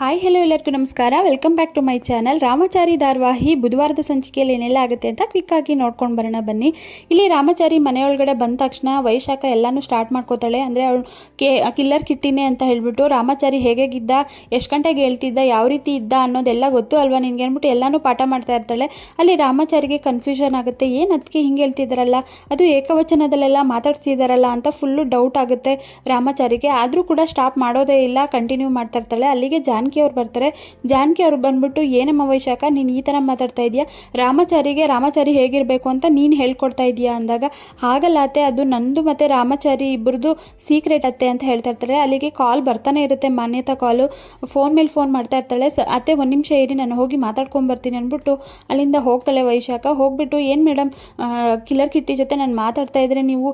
Hi hello ಎಲ್ಲರಿಗೂ ನಮಸ್ಕಾರ. Welcome back to my channel Ramachari ಧಾರವಾಹಿ ಬುಧವಾರದ ಸಂಚಿಕೆಯಲ್ಲಿ ಏನೆಲ್ಲ ಆಗುತ್ತೆ ಅಂತ ಕ್ವಿಕ್ ಆಗಿ ನೋಡ್ಕೊಂಡು ಬರೋಣ ಬನ್ನಿ. ಇಲ್ಲಿ ರಾಮಚಾರಿ ಮನೆಯೊಳಗಡೆ ಬಂದ ತಕ್ಷಣ ವೈಶಾಖ ಎಲ್ಲನೂ ಸ್ಟಾರ್ಟ್ ಮಾಡ್ಕೋತಾಳೆ. ಅಂದರೆ ಅವಳು ಕೆ ಕಿಲ್ಲರ್ ಕಿಟ್ಟಿನೇ ಅಂತ ಹೇಳ್ಬಿಟ್ಟು ರಾಮಚಾರಿ ಹೇಗೇಗಿದ್ದ, ಎಷ್ಟು ಗಂಟೆಗೆ ಹೇಳ್ತಿದ್ದ, ಯಾವ ರೀತಿ ಇದ್ದ ಅನ್ನೋದೆಲ್ಲ ಗೊತ್ತು ಅಲ್ವಾ ನಿನಗೆ ಅಂದ್ಬಿಟ್ಟು ಎಲ್ಲನೂ ಪಾಠ ಮಾಡ್ತಾ ಇರ್ತಾಳೆ. ಅಲ್ಲಿ ರಾಮಚಾರಿಗೆ ಕನ್ಫ್ಯೂಷನ್ ಆಗುತ್ತೆ. ಏನು ಅದಕ್ಕೆ ಹಿಂಗೆ ಹೇಳ್ತಿದ್ದಾರಲ್ಲ ಅದು ಏಕವಚನದಲ್ಲೆಲ್ಲ ಮಾತಾಡ್ತಿದ್ದಾರಲ್ಲ ಅಂತ ಫುಲ್ಲು ಡೌಟ್ ಆಗುತ್ತೆ ರಾಮಚಾರಿಗೆ. ಆದರೂ ಕೂಡ ಸ್ಟಾಪ್ ಮಾಡೋದೇ ಇಲ್ಲ ಕಂಟಿನ್ಯೂ ಮಾಡ್ತಾ ಇರ್ತಾಳೆ. ಅಲ್ಲಿಗೆ ಜಾನಕಿ ಅವ್ರು ಬರ್ತಾರೆ. ಜಾನಕಿ ಅವ್ರು ಬಂದ್ಬಿಟ್ಟು ಏನಮ್ಮ ವೈಶಾಖ, ನೀನು ಈ ಥರ ಮಾತಾಡ್ತಾ ಇದೆಯಾ? ರಾಮಾಚಾರಿಗೆ ರಾಮಾಚಾರಿ ಹೇಗಿರಬೇಕು ಅಂತ ನೀನು ಹೇಳ್ಕೊಡ್ತಾ ಇದೀಯಾ? ಅಂದಾಗ, ಹಾಗಲ್ಲ ಅತ್ತೆ, ಅದು ನಂದು ಮತ್ತು ರಾಮಾಚಾರಿ ಇಬ್ಬರದು ಸೀಕ್ರೆಟ್ ಅತ್ತೆ ಅಂತ ಹೇಳ್ತಾ ಇರ್ತಾರೆ. ಅಲ್ಲಿಗೆ ಕಾಲ್ ಬರ್ತಾನೆ ಇರುತ್ತೆ, ಮಾನ್ಯತಾ ಕಾಲು ಫೋನ್ ಮೇಲೆ ಫೋನ್ ಮಾಡ್ತಾ ಇರ್ತಾಳೆ. ಸ, ಅತ್ತೆ, ಒಂದು ನಿಮಿಷ ಇರಿ, ನಾನು ಹೋಗಿ ಮಾತಾಡ್ಕೊಂಬರ್ತೀನಿ ಅಂದ್ಬಿಟ್ಟು ಅಲ್ಲಿಂದ ಹೋಗ್ತಾಳೆ ವೈಶಾಖ. ಹೋಗ್ಬಿಟ್ಟು, ಏನು ಮೇಡಮ್ ಕಿಲ್ಲರ್ ಕಿಟ್ಟಿ ಜೊತೆ ನಾನು ಮಾತಾಡ್ತಾ ಇದ್ರೆ ನೀವು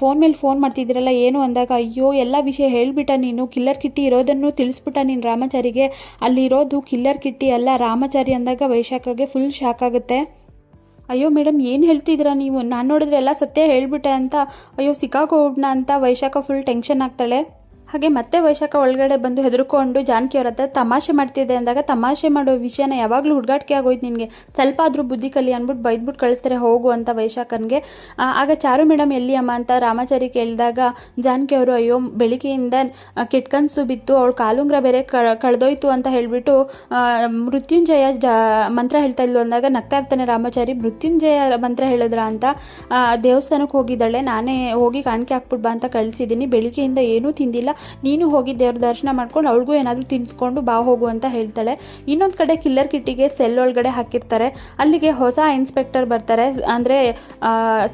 ಫೋನ್ ಮೇಲೆ ಫೋನ್ ಮಾಡ್ತಿದ್ದೀರಲ್ಲ, ಏನು? ಅಂದಾಗ, ಅಯ್ಯೋ, ಎಲ್ಲ ವಿಷಯ ಹೇಳ್ಬಿಟ್ಟ ನೀನು. ಕಿಲ್ಲರ್ ಕಿಟ್ಟಿ ಇರೋದನ್ನು ತಿಳಿಸ್ಬಿಟ್ಟ ನೀನು ರಾಮಚಾರಿಗೆ. ಅಲ್ಲಿರೋದು ಕಿಲ್ಲರ್ ಕಿಟ್ಟಿ ಅಲ್ಲ. ರಾಮಚಾರಿ ಅಂದಾಗ ವೈಶಾಖಗೆ ಫುಲ್ ಶಾಕ್ ಆಗುತ್ತೆ. ಅಯ್ಯೋ ಮೇಡಮ್ ಏನು ಹೇಳ್ತಿದ್ದೀರಾ ನೀವು? ನಾನು ನೋಡಿದ್ರೆ ಎಲ್ಲ ಸತ್ಯ ಹೇಳ್ಬಿಟ್ಟೆ ಅಂತ. ಅಯ್ಯೋ ಸಿಕ್ಕಾಕೋಡ್ನ ಅಂತ ವೈಶಾಖ ಫುಲ್ ಟೆನ್ಷನ್ ಆಗ್ತಾಳೆ. ಹಾಗೆ ಮತ್ತೆ ವೈಶಾಖ ಒಳಗಡೆ ಬಂದು ಹೆದರ್ಕೊಂಡು ಜಾನಕಿ ಅವ್ರ ಹತ್ರ ತಮಾಷೆ ಮಾಡ್ತಿದ್ದೆ ಅಂದಾಗ ತಮಾಷೆ ಮಾಡೋ ವಿಷಯನ ಯಾವಾಗಲೂ ಹುಡುಗಾಟಿಕೆ ಆಗೋಯ್ತು ನಿನಗೆ. ಸ್ವಲ್ಪ ಆದರೂ ಬುದ್ಧಿ ಕಲಿ ಅಂದ್ಬಿಟ್ಟು ಬೈದ್ಬಿಟ್ಟು ಕಳಿಸ್ತಾರೆ, ಹೋಗು ಅಂತ ವೈಶಾಖನ್ಗೆ. ಆಗ ಚಾರು ಮೇಡಮ್ ಎಲ್ಲಿ ಅಮ್ಮ ಅಂತ ರಾಮಾಚಾರಿ ಕೇಳಿದಾಗ ಜಾನಕಿ ಅವರು ಅಯ್ಯೋ, ಬೆಳಿಗ್ಗೆಯಿಂದ ಕೆಟ್ಕನ್ಸು ಬಿತ್ತು, ಅವಳು ಕಾಲುಂಗ್ರ ಬೇರೆ ಕಳೆದೋಯ್ತು ಅಂತ ಹೇಳಿಬಿಟ್ಟು ಮೃತ್ಯುಂಜಯ ಜ, ಮಂತ್ರ ಹೇಳ್ತಾ ಇದ್ಲು ಅಂದಾಗ ನಗ್ತಾ ಇರ್ತಾನೆ ರಾಮಾಚಾರಿ, ಮೃತ್ಯುಂಜಯ ಮಂತ್ರ ಹೇಳಿದ್ರ ಅಂತ? ದೇವಸ್ಥಾನಕ್ಕೆ ಹೋಗಿದ್ದಾಳೆ, ನಾನೇ ಹೋಗಿ ಕಾಣಿಕೆ ಹಾಕ್ಬಿಟ್ಟು ಬಾ ಅಂತ ಕಳಿಸಿದ್ದೀನಿ, ಬೆಳಿಗ್ಗೆಯಿಂದ ಏನೂ ತಿಂದಿಲ್ಲ ನೀನು ಹೋಗಿ ದೇವ್ರ ದರ್ಶನ ಮಾಡ್ಕೊಂಡು ಅವಳಿಗೂ ಏನಾದರೂ ತಿನ್ಸ್ಕೊಂಡು ಬಾ ಹೋಗು ಅಂತ ಹೇಳ್ತಾಳೆ. ಇನ್ನೊಂದು ಕಡೆ ಕಿಲ್ಲರ್ ಕಿಟ್ಟಿಗೆ ಸೆಲ್ ಒಳಗಡೆ ಹಾಕಿರ್ತಾರೆ. ಅಲ್ಲಿಗೆ ಹೊಸ ಇನ್ಸ್ಪೆಕ್ಟರ್ ಬರ್ತಾರೆ. ಅಂದರೆ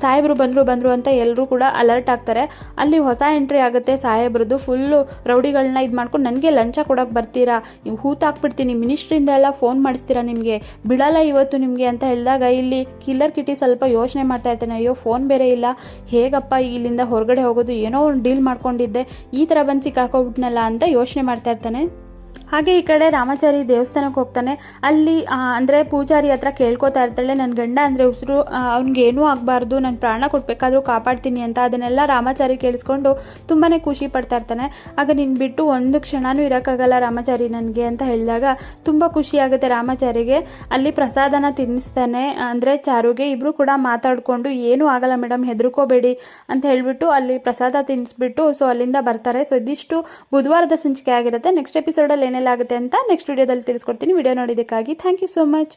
ಸಾಹೇಬರು ಬಂದರು ಬಂದರು ಅಂತ ಎಲ್ಲರೂ ಕೂಡ ಅಲರ್ಟ್ ಆಗ್ತಾರೆ. ಅಲ್ಲಿ ಹೊಸ ಎಂಟ್ರಿ ಆಗುತ್ತೆ ಸಾಹೇಬ್ರದ್ದು. ಫುಲ್ಲು ರೌಡಿಗಳನ್ನ ಇದು ಮಾಡ್ಕೊಂಡು, ನನಗೆ ಲಂಚ ಕೊಡೋಕೆ ಬರ್ತೀರಾ? ನೀವು ಹೂತಾಕ್ಬಿಡ್ತೀನಿ ಮಿನಿಸ್ಟ್ರಿಂದ ಎಲ್ಲ ಫೋನ್ ಮಾಡಿಸ್ತೀರಾ ನಿಮಗೆ? ಬಿಡಲ್ಲ ಇವತ್ತು ನಿಮಗೆ ಅಂತ ಹೇಳಿದಾಗ ಇಲ್ಲಿ ಕಿಲ್ಲರ್ ಕಿಟ್ಟಿ ಸ್ವಲ್ಪ ಯೋಚನೆ ಮಾಡ್ತಾ ಇರ್ತಾನೆ. ಅಯ್ಯೋ ಫೋನ್ ಬೇರೆ ಇಲ್ಲ. ಹೇಗಪ್ಪ ಇಲ್ಲಿಂದ ಹೊರಗಡೆ ಹೋಗೋದು? ಏನೋ ಒಂದು ಡೀಲ್ ಮಾಡ್ಕೊಂಡಿದ್ದೆ. ಈ ಥರ ಬಂದು ಸಿಕ್ಕಾಕೋಬಿಟ್ನಲ್ಲ ಅಂತ ಯೋಚನೆ ಮಾಡ್ತಾ ಇರ್ತಾನೆ. ಹಾಗೆ ಈ ಕಡೆ ರಾಮಾಚಾರಿ ದೇವಸ್ಥಾನಕ್ಕೆ ಹೋಗ್ತಾನೆ. ಅಲ್ಲಿ ಅಂದರೆ ಪೂಜಾರಿ ಹತ್ರ ಕೇಳ್ಕೊತಾ ಇರ್ತಾಳೆ ನನ್ನ ಗಂಡ ಅಂದರೆ ಉಸಿರು ಅವ್ನಿಗೇನೂ ಆಗಬಾರ್ದು, ನಾನು ಪ್ರಾಣ ಕೊಡಬೇಕಾದ್ರೂ ಕಾಪಾಡ್ತೀನಿ ಅಂತ ಅದನ್ನೆಲ್ಲ ರಾಮಾಚಾರಿ ಕೇಳಿಸ್ಕೊಂಡು ತುಂಬಾ ಖುಷಿ ಪಡ್ತಾ ಇರ್ತಾನೆ. ಆಗ ನೀನು ಬಿಟ್ಟು ಒಂದು ಕ್ಷಣನೂ ಇರೋಕ್ಕಾಗಲ್ಲ ರಾಮಾಚಾರಿ ನನಗೆ ಅಂತ ಹೇಳಿದಾಗ ತುಂಬ ಖುಷಿ ಆಗುತ್ತೆ ರಾಮಾಚಾರಿಗೆ. ಅಲ್ಲಿ ಪ್ರಸಾದನ ತಿನ್ನಿಸ್ತಾನೆ. ಅಂದರೆ ಚಾರುಗೆ ಇಬ್ಬರು ಕೂಡ ಮಾತಾಡಿಕೊಂಡು, ಏನೂ ಆಗಲ್ಲ ಮೇಡಮ್ ಹೆದರ್ಕೋಬೇಡಿ ಅಂತ ಹೇಳಿಬಿಟ್ಟು ಅಲ್ಲಿ ಪ್ರಸಾದ ತಿನ್ನಿಸ್ಬಿಟ್ಟು, ಸೊ ಅಲ್ಲಿಂದ ಬರ್ತಾರೆ. ಸೊ ಇದಿಷ್ಟು ಬುಧವಾರದ ಸಂಚಿಕೆ ಆಗಿರುತ್ತೆ. ನೆಕ್ಸ್ಟ್ ಎಪಿಸೋಡಲ್ಲಿ ಏನೆಲ್ಲ ಆಗುತ್ತೆ ಅಂತ ನೆಕ್ಸ್ಟ್ ವಿಡಿಯೋದಲ್ಲಿ ತಿಳಿಸ್ಕೊಡ್ತೀನಿ. ವಿಡಿಯೋ ನೋಡಿದ್ದಕ್ಕಾಗಿ ಥ್ಯಾಂಕ್ ಯು ಸೋ ಮಚ್